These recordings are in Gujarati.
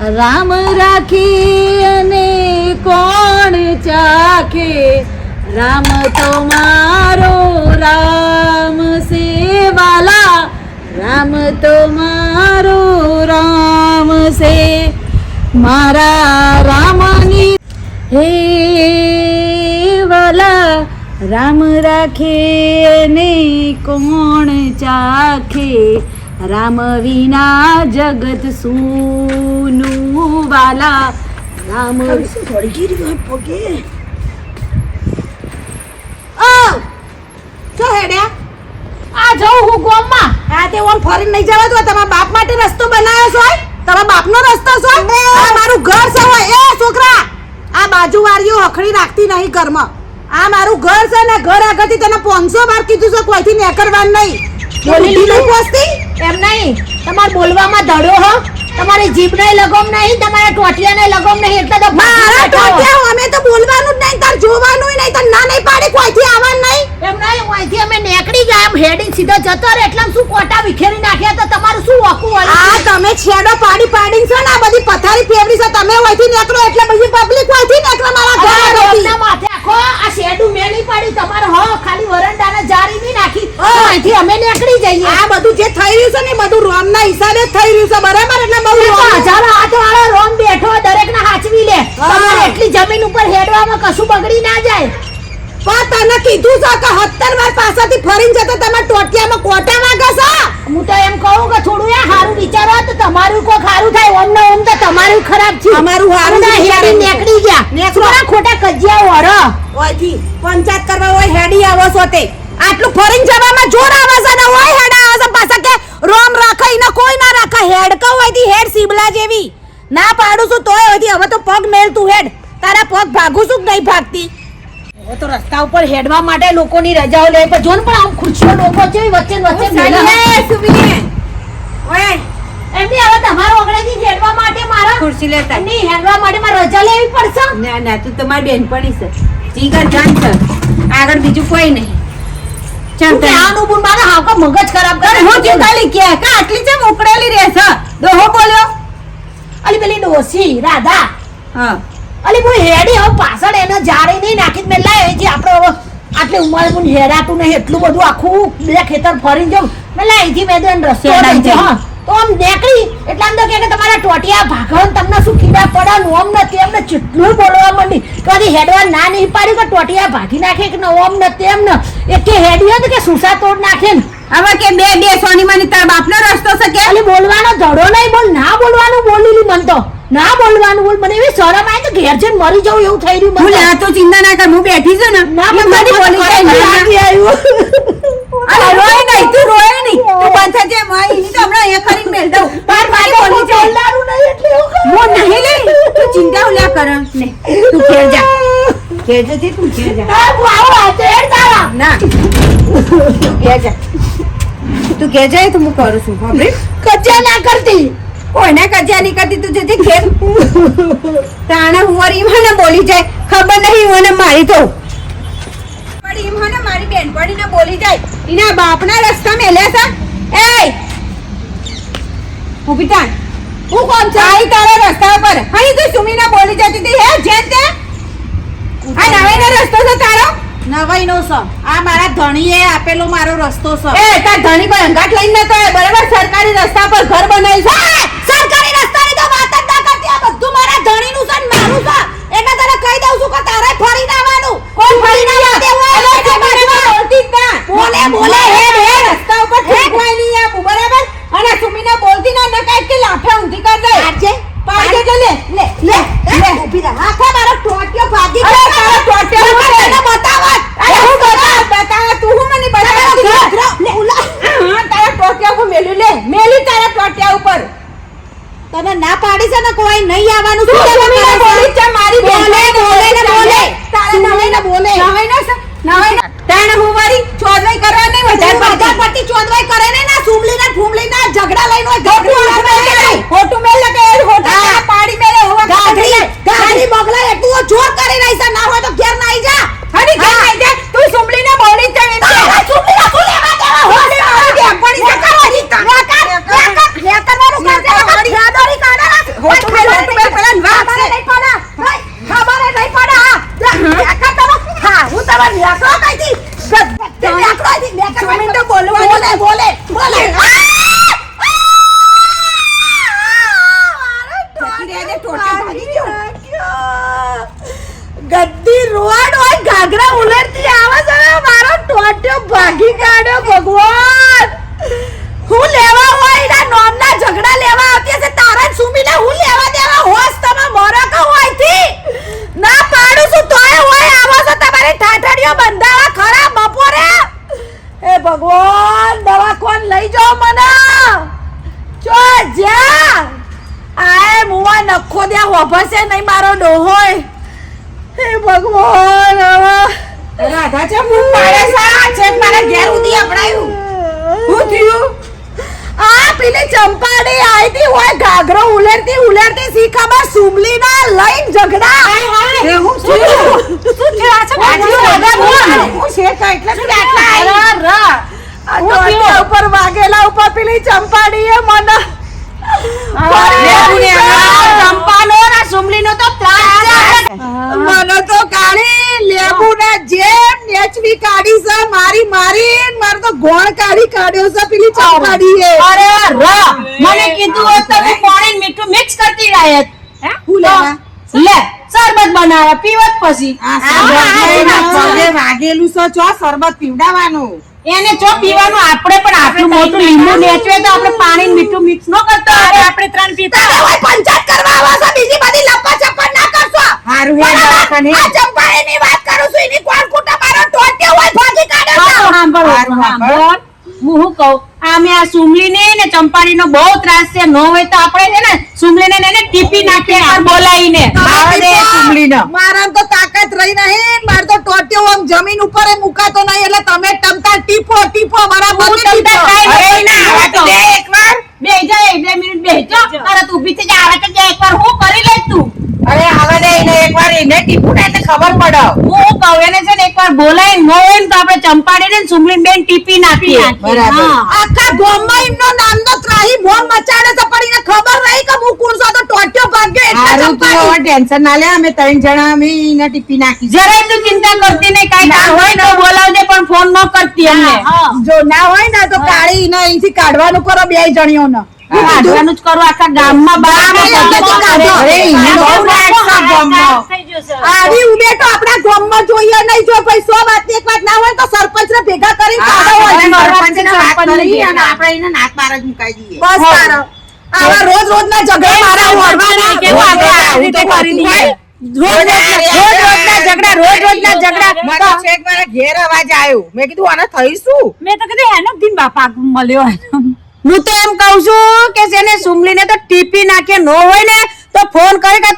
રામ રાખી અને કોણ ચાખે? રામ તો મારો રામ સેવાલા, રામ તો મારો રામ સે. મારા રામની હે વાલા, રામ રાખે ને કોણ ચાખે? રામ વિના જગત સૂનું વાલા. રામ જો હેડ્યા આ જઉં હું ગોમમાં. આ તે ઓમ ફરીને નહીં જવા દો. તમારા બાપ માટે રસ્તો બનાવ્યો છો તમારા બાપનો રસ્તો છો આ મારું ઘર છે હોય એ છોકરા આ બાજુ વાળીઓ હખડી રાખતી નહીં ઘરમાં. આ મારું ઘર છે ને ઘર આગળથી તને 500 વાર કીધું છે કોઈથી નેકરવાનું નહીં. બોલી નહીં પહોંચતી? એમ નહીં. તમારે બોલવામાં ધડો હો. તમારી જીભ નહીં લગમ નહીં તમારા ટોટિયા નહીં લગમ નહીં. એટલે તો મારા ટોટિયા અમે તો બોલવાનું જ નહીં તાર જોવાનું નહીં તાર ના નહીં પાડી કોઈથી આવવાનું નહીં? એમ નહીં અહીંથી અમે નેકડી ગયા એમ હેડિંગ સીધો જતો રહે એટલે શું કોટા વિખેરી નાખ્યા તો તમારું શું વાકું હોય? આ તમે છેડો પાડી પાડીને છો ને આ બધી પથારી ફેવરી છે. તમે હોયથી નેકળો એટલે બધી પબ્લિક હોયથી નીકળો મારા ઘર માથે આખો આ શેડું મેં નહીં પાડ્યું તમારે હો ખાલી વરંડાને જારી નહીં નાખી તો ઓય. અહીંથી અમે નીકળી જઈએ. આ બધું જે થઈ રહ્યું છે ને બધું બધું રોમના હિસાબે થઈ રહ્યું છે બરાબર? એટલે બહુ રોમ- હજારો હાથ વાળો રોમ બેઠો દરેક ને હાચવી લે. તમારે એટલી જમીન ઉપર હેડવામાં કશું બગડી ના જાય. પણ તને કીધું છે કે 70 વાર પાછળથી ફરીને જતો તમે ટોટિયામાં કોટા વાગે છે? હું તો એમ કહું કે થોડું એ સારું વિચારો તો તમારું કોઈ સારું થાય ઓમ ને ઓમ તો તમારું ખરાબ છે. અમારું હારું ના હેડી નીકળી ગયા. થોડા ખોટા કજિયા ઓરો ઓયથી પંચાયત કરવા હોય હેડી આવો છો તે. આટલું ફરીન જવામાં જોર આવે છે ને હોય હેડ આવે છે પાછા કે રોમ રાખે ઈને કોઈ ના રાખે હેડ કહું હોયથી હેડ સીબલા જેવી. ના પાડું છું તોય હોય હવે તો પગ મેલ તું હેડ. તારા પગ ભાગું છું કે નહીં ભાગતી? હવે તો રસ્તા ઉપર હેડવા માટે લોકોની રજાઓ લે પણ જોન પણ આમ ખુરશીઓ લોકો છે વચ્ચે ને વચ્ચે મેલા. એમની હવે તમારા ઓગળેથી હેડવા માટે મારા ખુરશી લેતા. નહીં હેડવા માટે મારે રજા લેવી પડશે? ના ના તું તમારી બેનપણી છે. જીગર જાન છે. આગળ બીજું કોઈ નહીં. ચાલ આનું બુન મારા હાવકા મગજ ખરાબ કરે. હું કે કે કે આટલી બોલ્યો. અલી પેલી ડોસી રાધા. હા. અલી હું હેડી હવે પાછળ એને જાળી નહીં નાખી મેં લાય. જે આપણે હવે આટલી ઉંમર mun હેરાતું નહીં એટલું બધું આખું બે ખેતર ફરીને જાઉં. મેં અહીંથી મેં તો રસ્તો. હા. તો આમ નીકળી એટલે અંદર તો કે તમારા ટોટિયા ભાગણ તમને શું કીડા પડ્યા નોમ નથી એમને જેટલું બોલવા માંડી. કદી હેડવા ના નહીં પાડ્યું કે ટોટિયા ભાગી નાખે કે ઓમ નથી એમ ને. એક કે હેડી તો કે સુસા તોડ નાખે ને. હવે કે બે બે સોની માની તાર બાપનો રસ્તો છે કે? ખાલી બોલવાનો ધડો નહીં બોલ ના બોલવાનું બોલેલી મન તો. ના બોલવાનું બોલ મને એવી શરમ આવી કે ઘેર જઈને મરી જવું એવું થઈ રહ્યું મને લે તો. ચિંતા ના કર હું બેઠી છું ને. ના પણ બોલી જાય અરે રોય નહીં તું રોય નહીં. તું બંધ થજે માય તો હમણાં અહીંયા કરીને મેલ દઉં. બાર મારી બોલી જાય બોલનારું નહીં એટલે હું નહીં લે. તું ચિંતા ઉલ્યા કર ને. તું ઘેર જા. ઘેર જજે તું ઘેર જા. હા, હું આવું આજે હેડ તારા. ના. ઘેર જા. તું ઘેર જાય તો હું કરું છું ખબર કજ્જા ના કરતી. કોઈને કજ્યા નહીં કરતી તું જતી ઘેર. તાણે હું મને બોલી જાય. ખબર નહીં મને મારી તો વળી મને મારી બેનપણીને બોલી જાય એના બાપના રસ્તા મેલે છે. એ ઊભી હું કોણ છું? આઈ તારા રસ્તા પર હણી તું સુમીને બોલી જતી હતી હે જેન તે આ નવાઈનો રસ્તો છે તારો? નવાઈનો છે. આ મારા ધણીએ આપેલો મારો રસ્તો છે. એ તાર ધણી પર અંગાટ લઈને તો બરાબર સરકારી રસ્તા પર ઘર બનાવ્યું છે. સરકારી રસ્તાની તો વાત જ ના કરતી. આ બધું મારા ધણીનું છે ને મારું છે. એટલે તને કહી દઉં છું કે તારે ફરીને કોણ ફરીને ના આવે? દેવું હોય અરે તો તે મને બાજુમાં. બોલતી જ ના. બોલે, બોલે, હે હે રસ્તા ઉપર ઠેકવાય નહીં આપું, બરાબર? અને સુમીને બોલતી ના નકાય કે કોણ? દવાખોન લઈ જાઓ મને. ચો જ્યાં. આય મુવા નખો ત્યાં હોભસે નહીં મારો ડોહોય હે ભગવાન રાધા છે મું પાડે સા છે મારે ઘેર ઉધી અપડાયું. હું થયું? આ પેલી ચંપાડી આઈતી હોય ઘાઘરો ઉલેરતી ઉલેરતી શીખામાં સુમલી ના લઈને ઝઘડા. હાય હાય. હું શું છે આ છે રાધા હું છે એટલે શું એટલે ટોટિયા ઉપર વાગેલા ઉપર પેલી ચંપાડીએ મને. લેવું ને આ ચંપાનો ને સુમલીનો તો મને તો કાઢી લેબુ ના જેમ નેચવી કાઢી છે મારી મારી મારે તો ગોણ કાઢી કાઢ્યો છે પેલી ચંપાડીએ. અરે રા મને કીધું હોત તો પાણી મીઠું મિક્સ કરતી રાયત હું? લેવા? લે શરબત બનાવે પીવત પછી. આ વાગેલું છે ચો શરબત પીવડાવવાનું. એને જો પીવાનું આપણે પણ આટલું મોટું લીંબુ નેચવે તો આપણે પાણી ને મીઠું મિક્સ ન કરતા હોય. આપણે ત્રણ પીતા હોય પંચાયત કરવા આવો છો બીજી બધી લપા ચપ્પા ના કરશો. હારું હે દવાખાને. આ ચંપાડીની વાત કરું છું એની કોણ કુટા મારો ટોટ્યો હોય ભાગી કાઢે છે. સાંભળો સાંભળો. સાંભળ. હું કહું? આમે આ સુમલીને ને ચંપાડીનો બહુ ત્રાસ છે ન હોય તો આપણે છે ને સુમલીને ને એને ટીપી નાખીએ બોલાવીને. આવા દે સુમલીનો. મારા તો તાકાત રહી નહીં. જમીન ઉપર મુકાતો નહીં એટલે તમે ટમતા ટીપો ટીપો ના દે એકવાર બે એક બે મિનિટ બેસજો તરત ઊભી થઈ જા આવે એકવાર હું કરી લે તું. અરે આવા દે એને એકવાર એને ટીપું ને એટલે ખબર પડે. હું કહું એને છે ને એકવાર બોલાય ન હોય ને તો આપણે ચંપાડીને ને સુમલીને બેન ટીપી નાખીએ. બરાબર. આખા ગામમાં એમનો નામનો ત્રાહી મોમ મચાડે તો પડીને ખબર રહી ટેન્શન ના લે અમે ત્રણ જણા અમે એને ટીપી નાખી જરાય તું ચિંતા કરતી નહીં કાંઈ કામ હોય તો બોલાવજે પણ ફોન ન કરતી અમને. જો ના હોય ને તો કાઢી ને અહીંથી કાઢવાનું કરો બે જણીઓને. કાઢવાનું જ કરો આખા ગામમાં બહાર ગામમાં કાઢો. અરે એને બહુ રાગ છે ગામમાં. આવી ઉડે તો આપણા ગામમાં જોઈએ નહીં જો ભાઈ સો વાત એક વાત ના હોય તો સરપંચ ને ભેગા કરી. આપણે એને નાક બાર જ મુકાઈ દઈએ. બસ આવા રોજ રોજ ના ઝઘડા મારા ઓરડામાં કેવું આપણે રોજ રીતે કરી દઈએ. રોજ રોજ રોજના ઝઘડા રોજ રોજના ઝઘડા. મને છેક મારા ઘેર અવાજ આવ્યો મેં કીધું આને થયું શું મેં તો કીધું એનો દિન બાપા મળ્યો હું તો એમ કહું છું કે છે ને સુમલીને તો ટીપી નાખીએ નો હોય ને તો ફોન કરી કે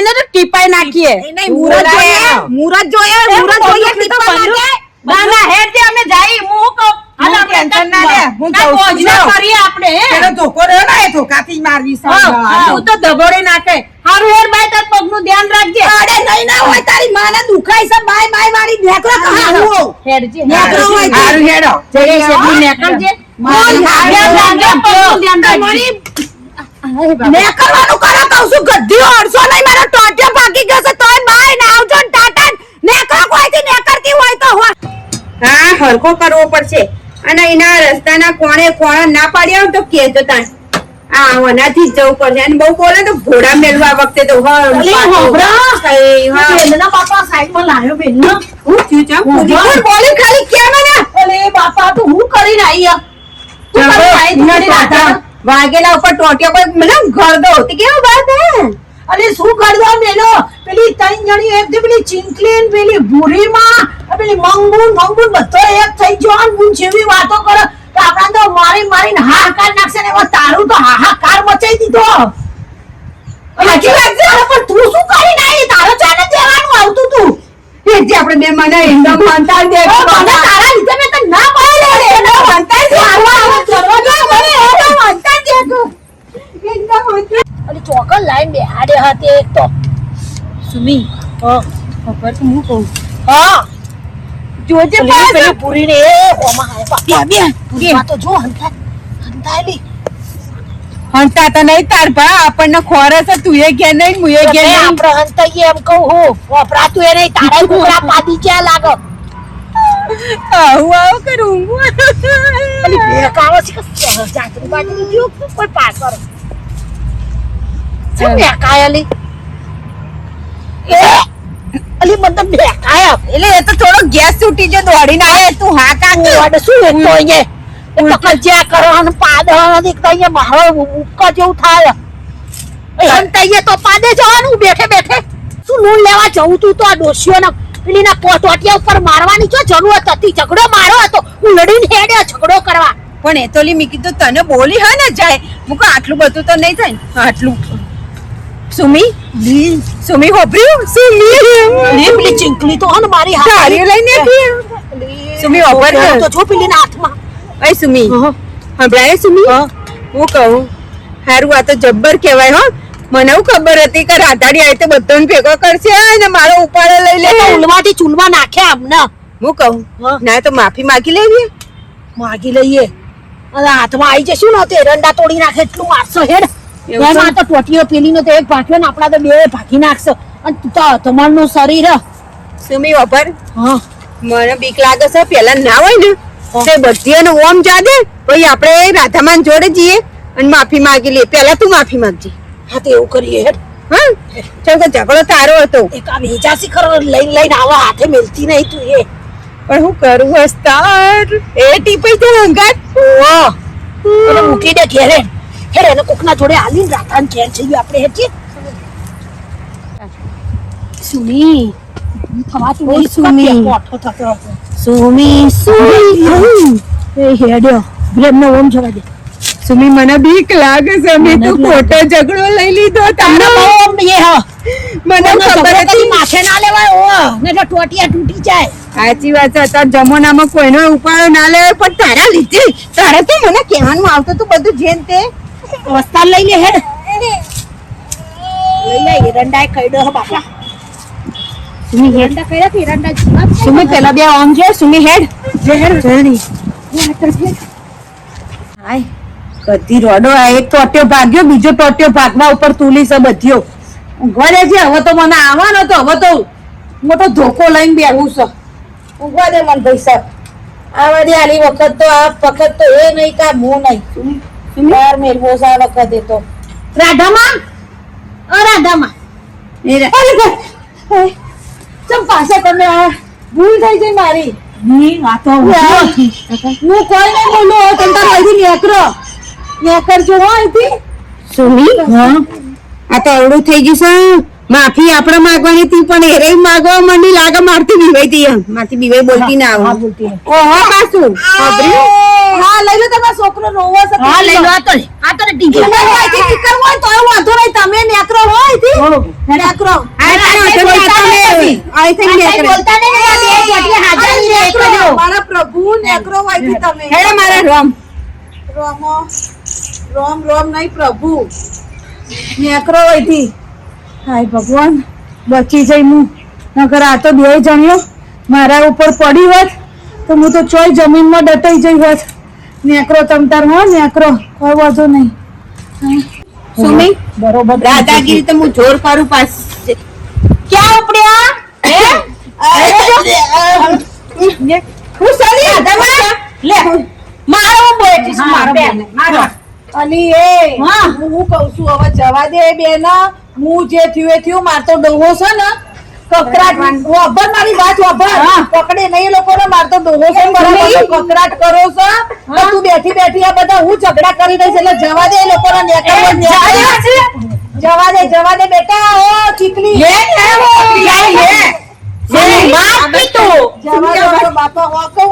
એને તો ટીપાઈ નાખીએ. નહીં મુરત જોઈએ મુરત જોઈએ મુરત જોઈએ ટીપા માટે ના ના હેડ અમે જાય હું કહું હાલ આપણે ટેન્શન ના લે. હું કાંઈ કહું છું મોજના જાઓ. કરીએ આપણે હે? ધોકો રહ્યો ને એ ધોકાથી મારવી છે તું તો દબોડી નાખે. હારું હેડ બાય તાર પગનું ધ્યાન રાખજે. અરે નહીં ના હોય તારી માને દુખાય છે બાય બાય વાળી નેકળો કહાડવો હેડજે નેકળો હોય હારું હેડો. જઈએ શેઠની નેકળજે. મારી ધ્યાન પગનું ધ્યાન રાખજે. તમારી નેકળવાનું કરો કહું છું ગધ્યો અડસો નહીં મારો ટોટિયો ભાગી ગયો છે તોય બાય ને આવજો ને ટાટા. હોય તો હા હરખો કરવો પડશે. અને એના રસ્તાના કોણે કોણ ના પાડ્યા તો કેજો તાણ આ વનાથી જ જવું પડશે અને બહુ બોલે તો ઘોડા મેળવા વખતે તો હા. બાપા સાઈડમાં થયું? બોલે ખાલી કેમ મને બાપા તો હું કરીને આઈ આ? તું કરીને આઈ તું મારી રાધા? વાઘેલા ઉપર ટોટિયા કોઈ મને ઘર દો તે કેવું વાત હે અને શું કરદો મેલો પેલી ત્રણ જણી થી પેલી ચિંકલી પેલી ભૂરીમાં આ પેલી મંગુન મંગુન બધો એક થઈ ગયો અને હું જેવી વાતો કરો કે આપણા તો મારી મારીને હાહાકાર નાખશે ને તારું તો હાહાકાર મચાઈ દીધો. સાચી વાત છે. પણ તું શું કરી નાખી? તારો ચાલે દેવાનું આવતું તું. જે આપણે બે મને હિન્દો માનતા દે. મને તારા લીધે મેં તને ના પાડે રે એનો દે. આવો કરવા દો. મને એનો વંતાઈ દે. તું અરે ચોકન લાઈન બેહાડે હતી એક તો. સુમી હા. ખબર છે હું કહું હા. જોજે પેલી. પેલી પૂરીને. એ ઓમાં હાય બાપા બે. પૂરીમાં તો જો હંતા હંતાલી હંતા તો નહીં તાર ભા આપણને ખોરસ છે તું એ કે નહીં હું એ કે નહીં. આપણે હંતાઈએ એમ કહું હું. વપરા તું એ નહીં તારે કુકરા પાડી ક્યાં લાગો? આવું આવું કરું પેલી ભેકાવો છે કે જાતરી બાજરી જો કોઈ પાછળ છે ભેકાયેલી એ? અલી મને ભેકાયા એટલે એ તો થોડો ગેસ છૂટી જો દોડીને આવે તું હા કાકી વડ શું એકતો અહીંયા? એ તો કજ્યા કરવાનું અહીંયા મારો ઉક્કા જેવું થાય. એમ હંતાઈએ તો પાદે જવાનું બેઠે બેઠે. શું નૂન લેવા જવું તું તો આ ડોશીઓના પેલીના પોટોટિયા ઉપર મારવાની જો જરૂરત હતી? ઝઘડો મારો હતો. હું લડીને હેડ્યો ઝઘડો કરવા. પણ એ તો લી મી કીધું તને બોલી હે ને જાય. મુકો આટલું બધું તો નહીં થાય આટલું. સુમી? સુમી હોભર્યું? સુમી લે પેલી ચીંકલી તો હે મારી હાથ સારીઓ લઈને હતી સુમી ઓપર તો છો પેલી ના હાથમાં. અય સુમી. હંભળાય સુમી? હું. કહું હારું આ તો જબ્બર કહેવાય હો. મને એવું ખબર હતી કે રાતાડી આવી તો બધાને ભેગો કરશે અને મારો ઉપાડો લઈ લે. એ તો ઉલવાથી ચૂલવા નાખ્યા અમને હું કહું હા. ના તો માફી માગી લઈએ. માગી લઈએ. અને હાથમાં આવી જશું ને તો એરંડા તોડી નાખે એટલું મારશો હેડ? એમાં તો ટોટીઓ પેલી નો તો એક ભાગ્યો ને આપણા તો બે ભાગી નાખશો. અને તમારનું શરીર સુમી વપર? હા. મને બીક લાગે છે પેલા ના હોય ને તે બધી એનો ઓમ જા દે પછી આપણે રાધામાન જોડે જઈએ અને માફી માગી લઈએ. પેલા તું માફી માંગજે. હા તો એવું કરીએ હેડ. હા? ચાલ ઝઘડો તારો હતો. એક આ વેજાસી ખરો લઈને લઈને આવા હાથે મિલતી નહીં તું એ. પણ હું કરું હસ્તાર? એ ટીપાઈ તો હંગાત? મૂકી દે ઘેરે. હેડ એને કોકના જોડે આલીને ચેન થઈ ગયું આપણે હેડ સુમી થવાતું નહીં સુમી. મોટો થતો સુમી સુમી. એ હેડ્યો બ્રેમને ઓમ જવા દે. સુમી મને બીક લાગે છે. મે તું ખોટો ઝઘડો લઈ લીધો તારો. ઓમ એ હા. મને ખબર હતી. માથે ના લેવાય ઓ. ને તો ટોટિયા તૂટી જાય. સાચી વાત છે તાર જમાનામાં કોઈનો ઉપાડો ના લેવાય પણ તારા લીધે તારે તો મને કહેવાનું આવતું તું બધું જેન તે. વસ્તાર લઈ લે હેડ. લઈ લે એરંડા કઈડો હો બાપા. સુમી એરંડા કઈડા દે એરંડા સુમી પેલા બે ઓન છે સુમી હેડ. જે હેડ. જલ્દી હાય કદી રોડો આ એક ટોટ્યો ભાગ્યો બીજો ટોટ્યો ભાગવા ઉપર તુલી છે બધ્યો દે છે હવે તો મને આવવાનો તો હવે તો મોટો ધોકો લઈને બેહું છે. ઊંઘવા દે મને ભાઈ સાહેબ આવા દે આલી વખત તો આ વખત તો એ નહીં કા હું નહીં. બાર છે આ વખતે તો. રાધામાં? અ રાધામાં. એ ચમ પાસે તમે આ ભૂલ થઈ ગઈ મારી? ની વાતો હું કોઈ ને બોલું તમ તાર અહીંથી નેકરો. નેકરજો હો અહીંથી. હા. આ તો અવળું થઈ ગયું છે. માફી આપણે માંગવાની હતી પણ એરે માંગવા મને લાગે મારતી બીવાઈ હતી એમ. મારથી બીવાઈ બોલતી ના હા આવે ઓહો પાછું ખબર્યું? હા લઈ લો તમારો છોકરો રોવો છે હા લઈ લો આ તો આ તો લે ડીજે તમારે અહીંથી નીકળવું હોય વાંધો નહીં. તમે નેકરો હો અહીંથી. નેકરો. આ તારો બોલતા હાથમાં નથી. તમે અહીંથી નેકરો. બોલતા નહીં આ બે ચોટિયા હાજર નેકરો મારા પ્રભુ નેકરો અહીંથી તમે. હેડો મારા રોમ. રોમો. રોમ રોમ નહીં પ્રભુ. નેકરો અહીંથી હાય ભગવાન બચી જઈ હું. નગર આ તો બે જણ્યો. મારા ઉપર પડી હોત તો હું તો ચોય જમીનમાં ડટાઈ જઈ હોત. નેકરો તમતાર હો નેકરો. કોઈ વાંધો નહીં. સુમી બરોબર દાદાગીરી તો હું જોર પારું પાસ ક્યાં ઉપડ્યા હું? સારી આધામાં લે મારો હું મારો મારો અને એ હા. હું હું કહું છું હવે જવા દે બેન હું જે થયું એ થયું મારતો ડોહો છે ને કકરાટ વભર મારી વાત વભર પકડે નહીં લોકો ને મારતો ડોહો છે કકરાટ કરો છો. તો તું બેઠી બેઠી આ બધા હું ઝઘડા કરી દઈશ એટલે જવા દે એ લોકો ને જવા દે. જવા દે બેટા ઓ ચીકલી. હે બાપા. હોકો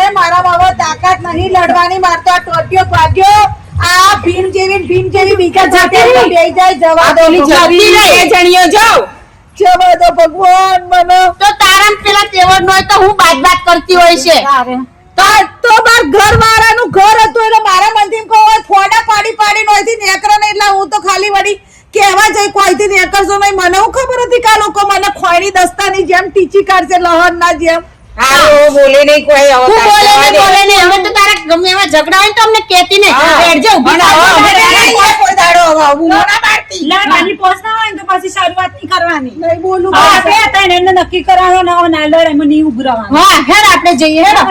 હે મારા બાબા તાકાત નહીં લડવાની. મારતો આ ટોટિયો ભાગ્યો. આ ભીમ જેવી ભીમ જેવી બીજા જાતે બેઈ જાય જવા દો જણીઓ જાવ જવા દો ભગવાન મને. તો તારા પેલા તેવડ નો તો હું બાત બાત કરતી હોય છે. આ તો માર ઘર વાળાનું ઘર હતું એટલે મારા મનથી કહો ફોડા પાડી પાડી નોયથી નેકરો ને એટલે હું તો ખાલી વળી કેવા જઈ કોઈથી નેકરશો નહીં. મને હું ખબર હતી કે આ લોકો મને ખોયણી દસ્તાની જેમ ટીચી કાઢશે લહન ના જેમ. હા બોલે નહીં કોઈ બોલે નહીં બોલે નહીં હવે તો ગમે એવા ઝઘડા હોય ને તો અમને કહેતી નહીં. બેઠજો ઊભી પણ થા. હવે કોઈ- કોઈ દાડો આવું ના પાડતી. નાની પોસ ના હોય ને તો પછી શરૂઆત નહીં કરવાની. નહીં બોલું. આપણે હતા ને એને નક્કી કરવાનો ના ના લડાઈમાં નહીં ઉઘરાવાનું હા હેડ આપણે જઈએ હેડ.